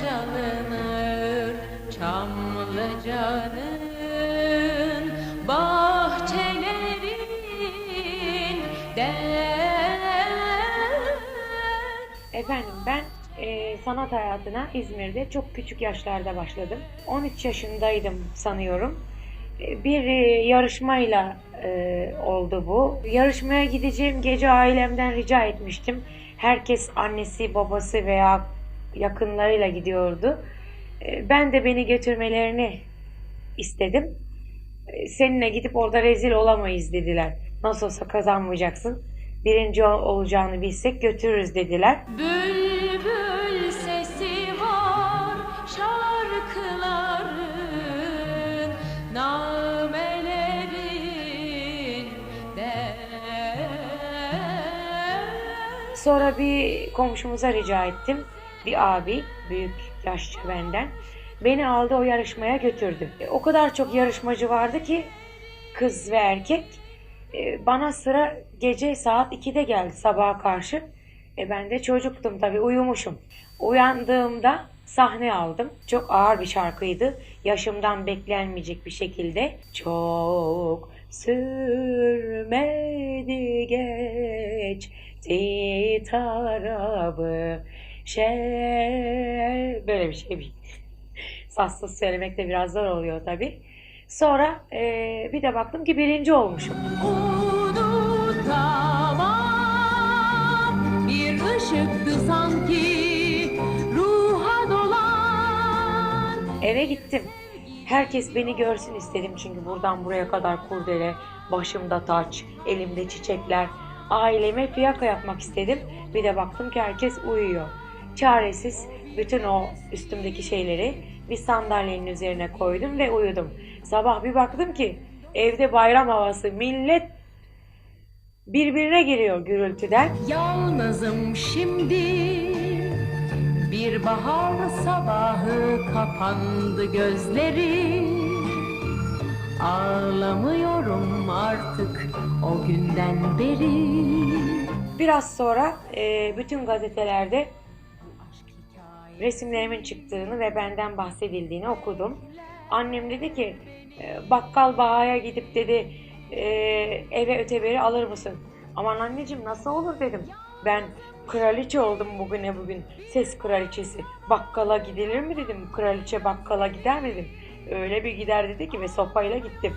çalınır Çamlıca'nın bahçelerinden Efendim ben e, sanat hayatına İzmir'de çok küçük yaşlarda başladım. 13 yaşındaydım sanıyorum. E, Bir e, yarışmayla e, oldu bu. Yarışmaya gideceğim gece ailemden rica etmiştim. Herkes annesi, babası veya yakınlarıyla gidiyordu. E, Ben de beni götürmelerini istedim. E, Seninle gidip orada rezil olamayız dediler. Nasıl olsa kazanmayacaksın. Birinci ol- olacağını bilsek götürürüz dediler. Bülbül sesi var şarkıların namelerinde Sonra bir komşumuza rica ettim. Bir abi, büyük yaşça benden. Beni aldı o yarışmaya götürdü. E, O kadar çok yarışmacı vardı ki kız ve erkek. E, Bana sıra gece saat 2'de geldi sabaha karşı. E ben de çocuktum tabii uyumuşum. Uyandığımda sahne aldım. Çok ağır bir şarkıydı. Yaşımdan beklenmeyecek bir şekilde. Çok sürmedi geçti tarafı şey böyle bir şey bir sassız söylemek de biraz zor oluyor tabii. Sonra eee, bir de baktım ki birinci olmuşum. Unutamam bir ışıktı sanki ruha dolan Eve gittim. Herkes beni görsün istedim çünkü buradan buraya kadar kurdele, başımda taç, elimde çiçekler. Aileme fiyaka yapmak istedim. Bir de baktım ki herkes uyuyor. Çaresiz bütün o üstümdeki şeyleri bir sandalyenin üzerine koydum ve uyudum. Sabah bir baktım ki evde bayram havası, millet birbirine giriyor gürültüden. Yalnızım şimdi bir bahar sabahı kapandı gözlerim Ağlamıyorum artık o günden beri Biraz sonra e, bütün gazetelerde resimlerimin çıktığını ve benden bahsedildiğini okudum. Annem dedi ki e, bakkal Baha'ya gidip dedi e, eve öteberi alır mısın? Aman anneciğim nasıl olur dedim. Ben kraliçe oldum bugüne bugün. Ses kraliçesi. Bakkala gidilir mi dedim. Kraliçe bakkala gider mi dedim. Öyle bir gider dedi ki ve sopayla gittim.